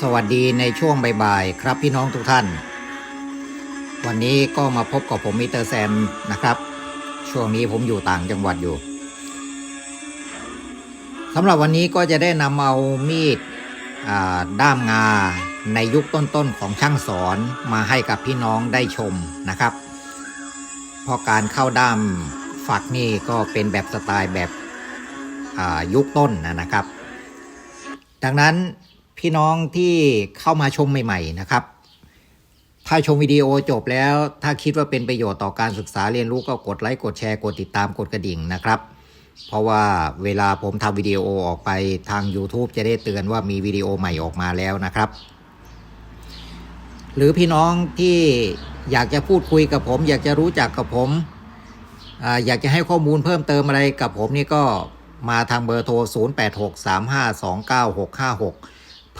สวัสดีในช่วงบ่ายๆครับพี่น้องทุกท่าน วันนี้ก็มาพบกับผมมิเตอร์แซมนะครับ ช่วงนี้ผมอยู่ต่างจังหวัดอยู่สำหรับวันนี้ก็จะได้นำเอามีดด้ามงาในยุคต้นๆของช่างสอนมาให้กับพี่น้องได้ชมนะครับเพราะการเข้าด้ามฝักนี่ก็เป็นแบบสไตล์แบบยุคต้นนะครับ ดังนั้น พี่น้องที่เข้ามาชมใหม่ ๆ นะครับ ถ้าชมวิดีโอจบแล้ว ถ้าคิดว่าเป็นประโยชน์ต่อการศึกษาเรียนรู้ก็กดไลค์กดแชร์กดติดตามกดกระดิ่งนะครับ เพราะว่าเวลาผมทำวิดีโอออกไปทาง YouTube จะได้เตือนว่ามีวิดีโอใหม่ออกมาแล้วนะครับ หรือพี่น้องที่อยากจะพูดคุยกับผม อยากจะรู้จักกับผมออยากจะให้ข้อมูลเพิ่มเติมอะไรกับผมนี่ก็มาทางเบอร์โทร 0863529656เ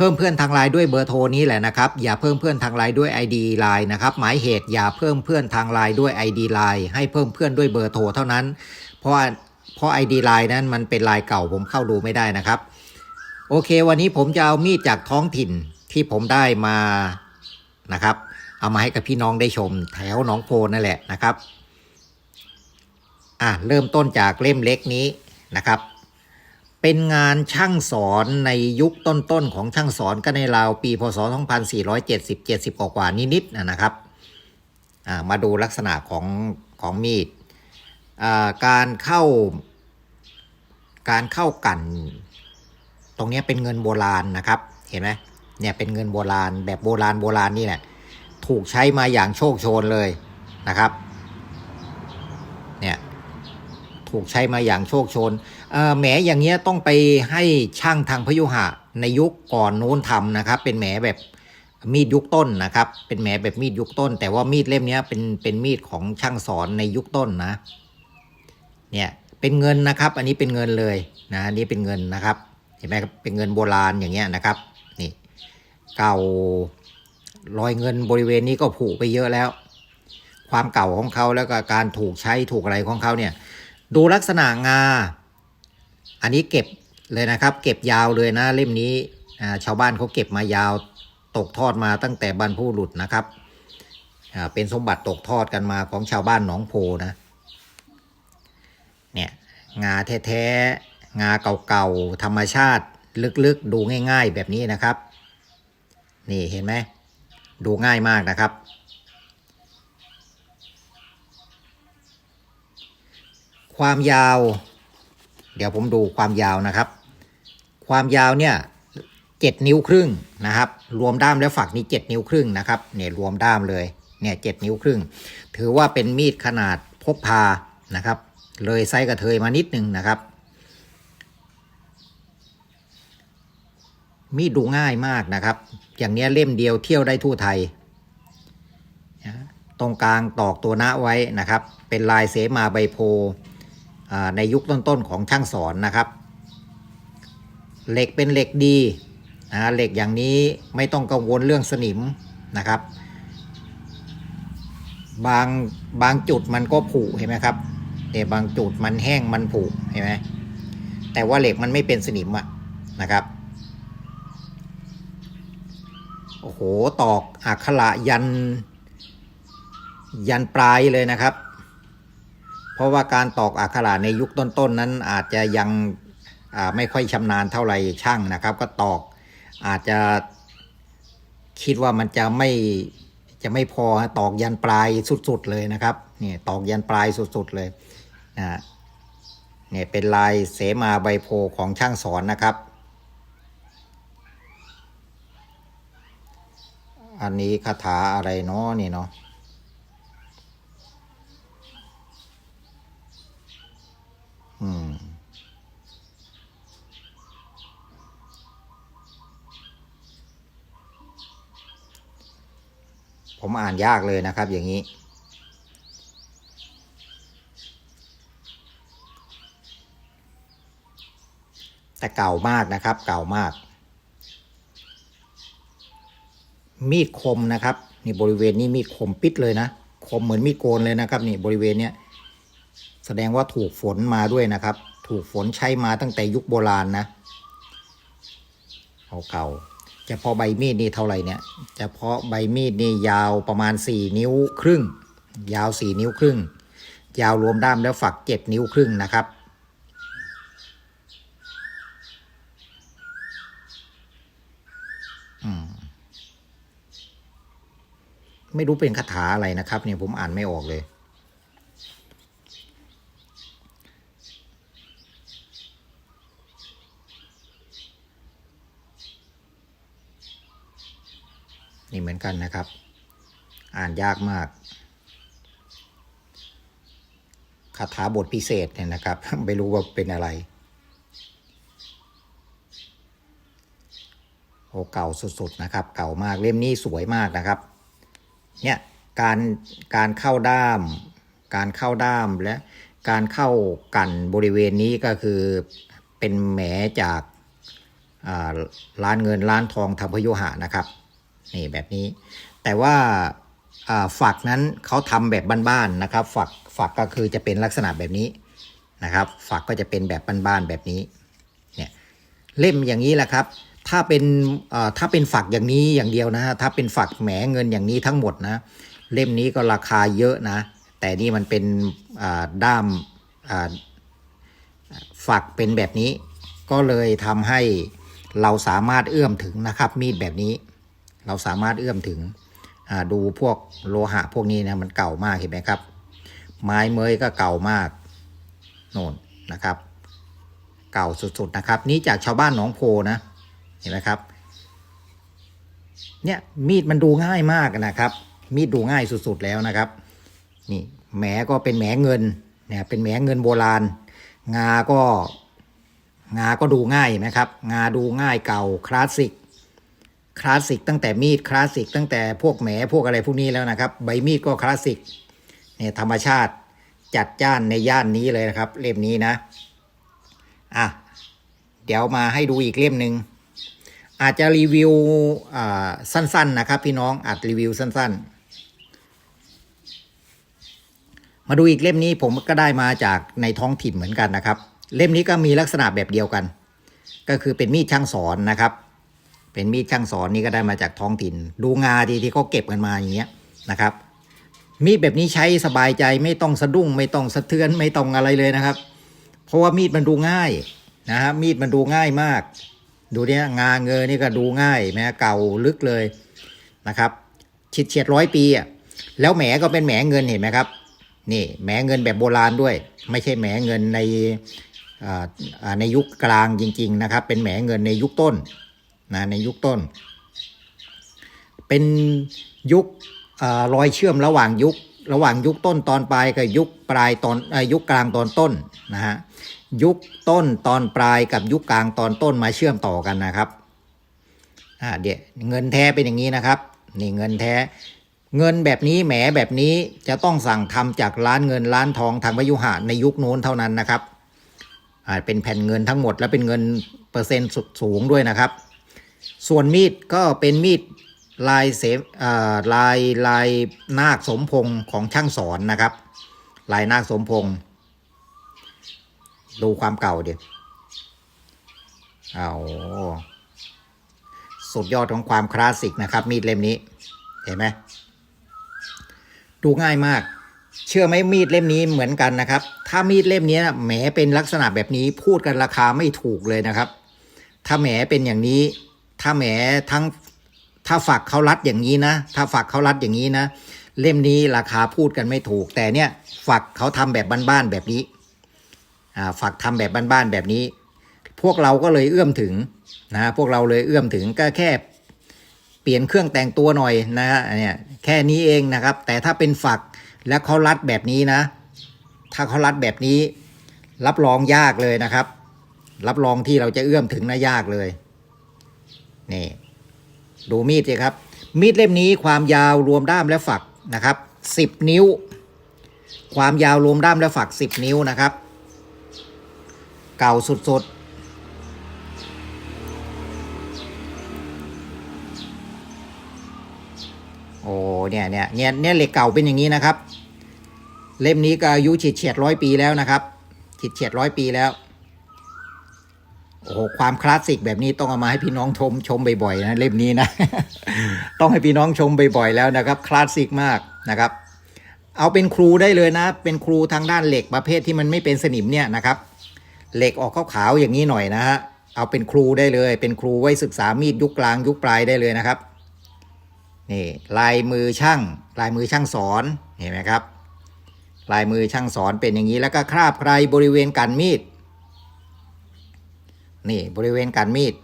พิ่มเพื่อนทางไลน์ด้วยเบอร์โทรนี้แหละนะครับ อย่าเพิ่มเพื่อนทางไลน์ด้วย ID ไลน์นะครับ หมายเหตุอย่าเพิ่มเพื่อนทางไลน์ด้วย ID ไลน์ให้เพิ่มเพื่อนด้วยเบอร์โทรเท่านั้น เพราะเพราะ ID ไลน์นั้นมันเป็นไลน์เก่าผมเข้าดูไม่ได้นะครับ โอเค วันนี้ผมจะเอามีดจากท้องถิ่นที่ผมได้มานะครับ เอามาให้กับพี่น้องได้ชม แถวหนองโพนั่นแหละนะครับอะเริ่มต้นจากเล่มเล็กนี้นะครับ เป็นงานช่างสอนในยุคต้นๆของช่างสอนก็ในราวปีพศ 2470 70กว่านิดๆนะครับ มาดูลักษณะของของมีด การเข้า การเข้ากัน ตรงนี้เป็นเงินโบราณนะครับ เห็นไหมเนี่ยเป็นเงินโบราณแบบโบราณโบราณนี่แหละ ถูกใช้มาอย่างโชคโชนเลยนะครับ เนี่ย ถูกใช้มาอย่างโชคชนแหมอย่างเงี้ยต้องไปให้ช่างทางพยุหะในยุคก่อนโน้นทำนะครับ เป็นแหมแบบมีดยุคต้นนะครับ เป็นแหมแบบมีดยุคต้น แต่ว่ามีดเล่มนี้เป็นเป็นมีดของช่างสอนในยุคต้นนะ เนี่ยเป็นเงินนะครับ อันนี้เป็นเงินเลยนะอันนี้เป็นเงินนะครับ เห็นไหมครับเป็นเงินโบราณอย่างเงี้ยนะครับ นี่เก่ารอยเงินบริเวณนี้ก็ผุไปเยอะแล้ว ความเก่าของเขาแล้วก็การถูกใช้ถูกอะไรของเขาเนี่ย ดูลักษณะงา อันนี้เก็บเลยนะครับ เก็บยาวเลยนะเล่มนี้ชาวบ้านเขาเก็บมายาวตกทอดมาตั้งแต่บรรพบุรุษนะครับ เป็นสมบัติตกทอดกันมาของชาวบ้านหนองโพนะ เนี่ยงาแท้ๆ งาเก่าๆ ธรรมชาติลึกๆ ดูง่ายๆแบบนี้นะครับ นี่เห็นไหม ดูง่ายมากนะครับ ความยาว เดี๋ยวผมดูความยาวนะครับ ความยาวเนี่ยเจ็ดนิ้วครึ่งนะครับ รวมด้ามและฝักนี้เจ็ดนิ้วครึ่งนะครับเนี่ยรวมด้ามเลยเนี่ยเจ็ดนิ้วครึ่ง ถือว่าเป็นมีดขนาดพกพานะครับ เลยไซส์กระเทยมานิดนึงนะครับ มีดดูง่ายมากนะครับ อย่างเนี้ยเล่มเดียวเที่ยวได้ทั่วไทยนะตรงกลางตอกตัวนะไว้นะครับ เป็นลายเสมาใบโพ ในยุคต้นๆของช่างสอนนะครับ เหล็กเป็นเหล็กดีนะเหล็กอย่างนี้ไม่ต้องกังวลเรื่องสนิมนะครับ บางบางจุดมันก็ผุเห็นไหมครับแต่บางจุดมันแห้งมันผุเห็นไหมแต่ว่าเหล็กมันไม่เป็นสนิมอะนะครับโอ้โหตอกอักขระยัน ยันปลายเลยนะครับ เพราะว่าการตอกอักขระในยุคต้นๆนนั้นอาจจะยังไม่ค่อยชำนาญเท่าไหร่ช่างนะครับ ก็ตอกอาจจะคิดว่ามันจะไม่จะไม่พอตอกยันปลายสุดๆเลยนะครับนี่ตอกยันปลายสุดๆเลยนะเนี่ยเป็นลายเสมาใบโพของช่างสอนนะครับ อันนี้คาถาอะไรเนาะนี่เนาะ อืมผมอ่านยากเลยนะครับ อย่างนี้ แต่เก่ามากนะครับ เก่ามาก มีดคมนะครับ นี่บริเวณนี้มีดคมปิดเลยนะ คมเหมือนมีดโกนเลยนะครับ นี่บริเวณเนี้ย แสดงว่าถูกฝนมาด้วยนะครับ ถูกฝนใช้มาตั้งแต่ยุคโบราณนะเอาเก่าเฉพาะใบมีดนี่เท่าไหร่เนี่ยเฉพาะใบมีดนี่ยาวประมาณ 4 นิ้วครึ่ง ยาว 4 นิ้วครึ่ง ยาวรวมด้ามแล้วฝัก 7 นิ้วครึ่งนะครับอืมไม่รู้เป็นคาถาอะไรนะครับเนี่ยผมอ่านไม่ออกเลย นี่เหมือนกันนะครับ อ่านยากมากคาถาบทพิเศษเนี่ยนะครับ ไม่รู้ว่าเป็นอะไร โอ้เก่าสุดๆนะครับ เก่ามากเล่มนี้สวยมากนะครับ เนี่ยการการเข้าด้าม การเข้าด้ามและการเข้ากันบริเวณนี้ก็คือเป็นแหมจากร้านเงินร้านทองทำพยุหะนะครับ นี่แบบนี้ แต่ว่าฝักนั้นเขาทำแบบบ้านๆนะครับ ฝักฝักก็คือจะเป็นลักษณะแบบนี้นะครับ ฝักก็จะเป็นแบบบ้านๆแบบนี้เนี่ยเล่มอย่างนี้แหละครับ ถ้าเป็นถ้าเป็นฝักอย่างนี้อย่างเดียวนะฮะถ้าเป็นฝักแหมเงินอย่างนี้ทั้งหมดนะ เล่มนี้ก็ราคาเยอะนะ แต่นี่มันเป็นด้ามฝักเป็นแบบนี้ ก็เลยทำให้เราสามารถเอื้อมถึงนะครับมีดแบบนี้ เราสามารถเอื้อมถึงดูพวกโลหะพวกนี้นะมันเก่ามากเห็นไหมครับ ไม้เมยก็เก่ามากโน่นนะครับ เก่าสุดๆนะครับ นี่จากชาวบ้านหนองโพนะเห็นไหมครับเนี่ยมีดมันดูง่ายมากนะครับ มีดดูง่ายสุดๆแล้วนะครับ นี่แหมก็เป็นแหมเงินเนี่ยเป็นแหมเงินโบราณ งาก็งาก็ดูง่ายนไหมครับ งาดูง่ายเก่าคลาสสิก คลาสสิกตั้งแต่มีดคลาสสิกตั้งแต่พวกแหมพวกอะไรพวกนี้แล้วนะครับ ใบมีดก็คลาสสิกเนี่ยธรรมชาติจัดจ้านในย่านนี้เลยนะครับ เล่มนี้นะอะเดี๋ยวมาให้ดูอีกเล่มหนึ่งอาจจะรีวิวอ่าสั้นๆนะครับ พี่น้องอาจรีวิวสั้น ๆ มาดูอีกเล่มนี้ผมก็ได้มาจากในท้องถิ่นเหมือนกันนะครับ เล่มนี้ก็มีลักษณะแบบเดียวกัน ก็คือเป็นมีดช่างสอนนะครับ เป็นมีดช่างสอนนี่ก็ได้มาจากท้องถิ่น ดูงาดีที่เขาเก็บกันมาอย่างเงี้ยนะครับ มีดแบบนี้ใช้สบายใจไม่ต้องสะดุ้ง ไม่ต้องสะเทือนไม่ต้องอะไรเลยนะครับ เพราะว่ามีดมันดูง่ายนะฮะมีดมันดูง่ายมาก ดูเนี่ยงาเงยนี่ก็ดูง่ายแม้เก่าลึกเลยนะครับชิดเฉียดร้อยปีอะแล้วแหมก็เป็นแหมเงินเห็นไหมครับนี่แหมเงินแบบโบราณด้วย ไม่ใช่แหมเงินในอ่าในยุคกลางจริง ๆ นะครับ เป็นแหมเงินในยุคต้น นะในยุคต้น เป็นยุครอยเชื่อมระหว่างยุคระหว่างยุคต้นตอนปลายกับยุคปลายตอนยุคกลางตอนต้นนะฮะยุคต้นตอนปลายกับยุคกลางตอนต้นมาเชื่อมต่อกันนะครับอ่าเดี๋ยวเงินแท้เป็นอย่างนี้นะครับนี่เงินแท้ เงินแบบนี้แหมแบบนี้จะต้องสั่งทำจากร้านเงินร้านทองทางพยุหะในยุคโน้นเท่านั้นนะครับอ่าเป็นแผ่นเงินทั้งหมดและเป็นเงินเปอร์เซ็นต์สุดสูงด้วยนะครับ ส่วนมีดก็เป็นมีดลายเสอ่าลายลายนาคสมพงษ์ของช่างสอนนะครับ ลายนาคสมพงษ์ดูความเก่าเดี๋ยวเอาสุดยอดของความคลาสสิกนะครับ มีดเล่มนี้ เห็นไหมดูง่ายมาก เชื่อไหมมีดเล่มนี้เหมือนกันนะครับ ถ้ามีดเล่มนี้แหมเป็นลักษณะแบบนี้พูดกันราคาไม่ถูกเลยนะครับ ถ้าแหมเป็นอย่างนี้ ถ้าแหมทั้งถ้าฝักเขารัดอย่างนี้นะ ถ้าฝักเขารัดอย่างนี้นะ เล่มนี้ราคาพูดกันไม่ถูก แต่เนี่ยฝักเขาทำแบบบ้านๆแบบนี้อ่าฝักทำแบบบ้านๆแบบนี้ พวกเราก็เลยเอื้อมถึงนะพวกเราเลยเอื้อมถึงก็แค่เปลี่ยนเครื่องแต่งตัวหน่อยนะฮะเนี่ยแค่นี้เองนะครับ แต่ถ้าเป็นฝักแล้วเขารัดแบบนี้นะ ถ้าเขารัดแบบนี้ รับรองยากเลยนะครับ รับรองที่เราจะเอื้อมถึงนะยากเลย นี่ดูมีดสิครับ มีดเล่มนี้ความยาวรวมด้ามและฝักนะครับสิบนิ้ว ความยาวรวมด้ามและฝักสิบนิ้วนะครับ เก่าสุดๆ โอ้เนี่ยเนี่ยเนี่ยเนี่ยเหล็กเก่าเป็นอย่างนี้นะครับ เล่มนี้ก็อายุเฉียดเฉียดร้อยปีแล้วนะครับเฉียดเฉียดร้อยปีแล้ว โอ้โหความคลาสสิกแบบนี้ต้องเอามาให้พี่น้องชมชมบ่อยๆนะเล่มนี้นะ ต้องให้พี่น้องชมบ่อยๆแล้วนะครับ คลาสสิกมากนะครับ เอาเป็นครูได้เลยนะ เป็นครูทางด้านเหล็กประเภทที่มันไม่เป็นสนิมเนี่ยนะครับ เหล็กออกขาวๆอย่างนี้หน่อยนะฮะเอาเป็นครูได้เลย เป็นครูไว้ศึกษามีดยุคกลางยุคปลายได้เลยนะครับนี่ลายมือช่างลายมือช่างสอนเห็นไหมครับ ลายมือช่างสอนเป็นอย่างนี้แล้วก็คราบใครบริเวณกันมีด นี่บริเวณกันมีด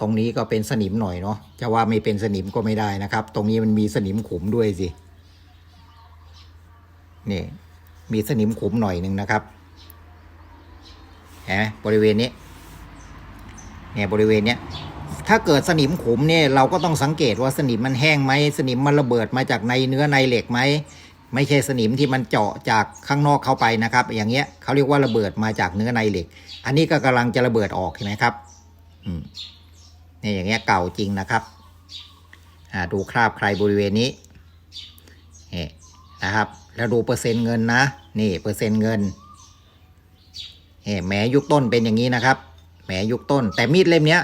ตรงนี้ก็เป็นสนิมหน่อยเนาะจะว่าไม่เป็นสนิมก็ไม่ได้นะครับ ตรงนี้มันมีสนิมขุมด้วยสินี่มีสนิมขุมหน่อยหนึ่งนะครับเห็นไหมบริเวณนี้เนี่ยบริเวณเนี้ยถ้าเกิดสนิมขุมเนี่ยเราก็ต้องสังเกตว่าสนิมมันแห้งไหมสนิมมันระเบิดมาจากในเนื้อในเหล็กไหม ไม่ใช่สนิมที่มันเจาะจากข้างนอกเข้าไปนะครับ อย่างเงี้ยเขาเรียกว่าระเบิดมาจากเนื้อในเหล็ก อันนี้ก็กำลังจะระเบิดออกเห็นไหมครับอืมเนี่ยอย่างเงี้ยเก่าจริงนะครับอ่าดูคราบใครบริเวณนี้นี่นะครับ แล้วดูเปอร์เซ็นต์เงินนะนี่เปอร์เซ็นต์เงินนี่แหมยุคต้นเป็นอย่างนี้นะครับแหมยุคต้น แต่มีดเล่มเนี้ย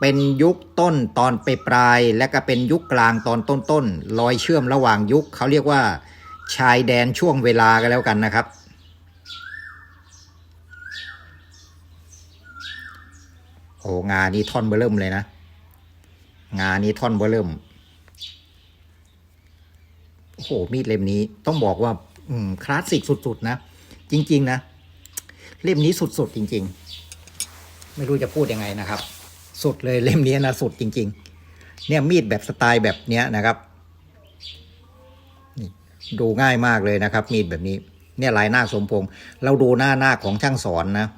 เป็นยุคต้นตอนไปปลาย และก็เป็นยุคกลางตอนต้นต้นๆรอยเชื่อมระหว่างยุคเขาเรียกว่า ชายแดนช่วงเวลากันแล้วกันนะครับ โอ้งานนี้ท่อนเบอร์เริ่มเลยนะ งานนี้ท่อนเบอร์เริ่ม โอ้โห มีดเล่มนี้ต้องบอกว่าอืมคลาสสิกสุด ๆ นะ จริง ๆ นะ เล่มนี้สุด ๆ จริง ๆ ไม่รู้จะพูดยังไงนะครับ สุดเลยเล่มนี้นะ สุดจริง ๆ เนี่ยมีดแบบสไตล์แบบเนี้ยนะครับ ดูง่ายมากเลยนะครับ มีดแบบนี้ เนี่ยลายนาคสมพงษ์เราดูหน้านาคของช่างสอนนะ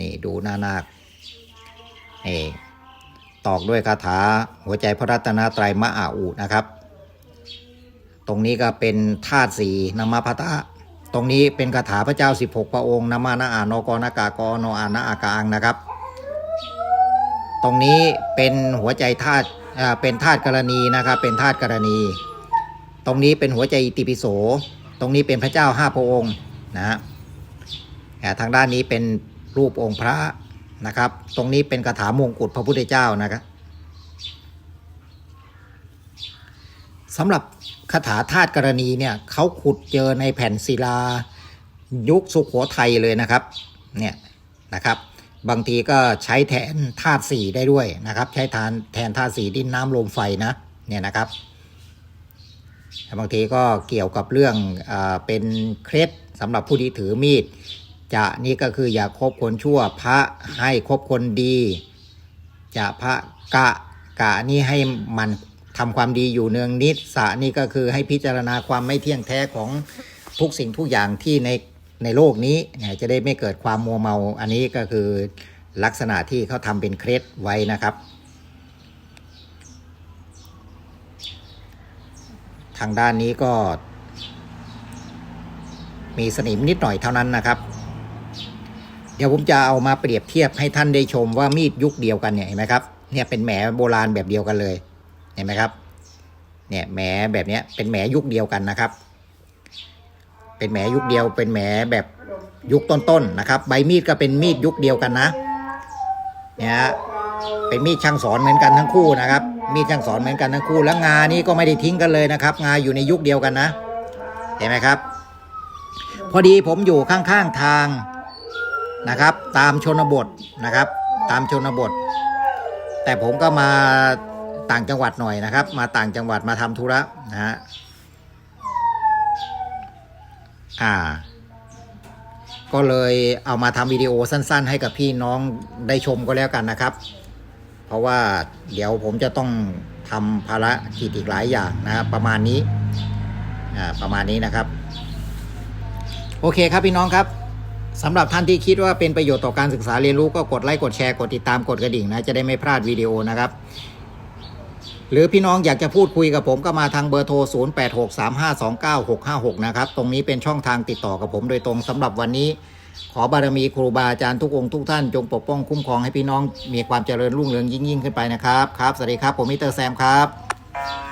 นี่ดูหน้านาคนี่ตอกด้วยคาถาหัวใจพระรัตนตรัยมะอาอุนะครับ ตรงนี้ก็เป็นธาตุสีนามาพัตะตรงนี้เป็นคาถาพระเจ้า 16 พระองค์นามานาอานกนากากอนอานาอากางนะครับ ตรงนี้เป็นหัวใจธาตุอ่าเป็นธาตุกรณีนะครับ เป็นธาตุกรณี ตรงนี้เป็นหัวใจอิติปิโส ตรงนี้เป็นพระเจ้าห้าพระองค์นะฮะทางด้านนี้เป็นรูปองค์พระนะครับ ตรงนี้เป็นคาถามงกุฎพระพุทธเจ้านะครับสำหรับคาถาธาตุกรณีเนี่ยเขาขุดเจอในแผ่นศิลายุคสุโขทัยเลยนะครับเนี่ยนะครับ บางทีก็ใช้แทนธาตุสีได้ด้วยนะครับ ใช้ทานแทนธาตุสีดินน้ำลมไฟนะเนี่ยนะครับ บางทีก็เกี่ยวกับเรื่องอเป็นเคล็ดสำหรับผู้ที่ถือมีด จะนี่ก็คืออย่าคบคนชั่วพระให้คบคนดี จะพระกะกะนี่ให้มันทำความดีอยู่เนืองนิดสะนี่ก็คือให้พิจารณาความไม่เที่ยงแท้ของทุกสิ่งทุกอย่างที่ในในโลกนี้เนี่ยจะได้ไม่เกิดความมัวเมา อันนี้ก็คือลักษณะที่เขาทำเป็นเคล็ดไว้นะครับ ทางด้านนี้ก็ มีสนิมนิดหน่อยเท่านั้นนะครับ เดี๋ยวผมจะเอามาเปรียบเทียบให้ท่านได้ชมว่ามีดยุคเดียวกันเนี่ยเห็นไหมครับเนี่ยเป็นแหมโบราณแบบเดียวกันเลย เห็นไหมครับ เนี่ยแหมแบบเนี้ยเป็นแหมยุคเดียวกันนะครับ เป็นแหมยุคเดียว เป็นแหมแบบยุคต้นๆนะครับ ใบมีดก็เป็นมีดยุคเดียวกันนะ เนี่ยเป็นมีดช่างสอนเหมือนกันทั้งคู่นะครับ มีดช่างสอนเหมือนกันทั้งคู่แล้วงานี้ก็ไม่ได้ทิ้งกันเลยนะครับ งาอยู่ในยุคเดียวกันนะ เห็นไหมครับ พอดีผมอยู่ข้างๆทางนะครับ ตามชนบทนะครับ ตามชนบท แต่ผมก็มาต่างจังหวัดหน่อยนะครับ มาต่างจังหวัดมาทำธุระนะฮะอ่า ก็เลยเอามาทำวิดีโอสั้น ๆ ให้กับพี่น้องได้ชมก็แล้วกันนะครับ ราะว่าเดี๋ยวผมจะต้องทำภารกิจอีกหลายอย่างนะครับประมาณนี้อ่าประมาณนี้นะครับ โอเคครับพี่น้องครับสำหรับท่านที่คิดว่าเป็นประโยชน์ต่อการศึกษาเรียนรู้ก็กดไลค์กดแชร์กดติดตามกดกระดิ่งนะจะได้ไม่พลาดวิดีโอนะครับ หรือพี่น้องอยากจะพูดคุยกับผมก็มาทางเบอร์โทร 0863529656 นะครับ ตรงนี้เป็นช่องทางติดต่อกับผมโดยตรงสำหรับวันนี้ ขอบารมีครูบาอาจารย์ทุกองค์ทุกท่านจงปกป้องคุ้มครองให้พี่น้องมีความเจริญรุ่งเรืองยิ่งยิ่งขึ้นไปนะครับครับสวัสดีครับผมมิเตอร์แซมครับ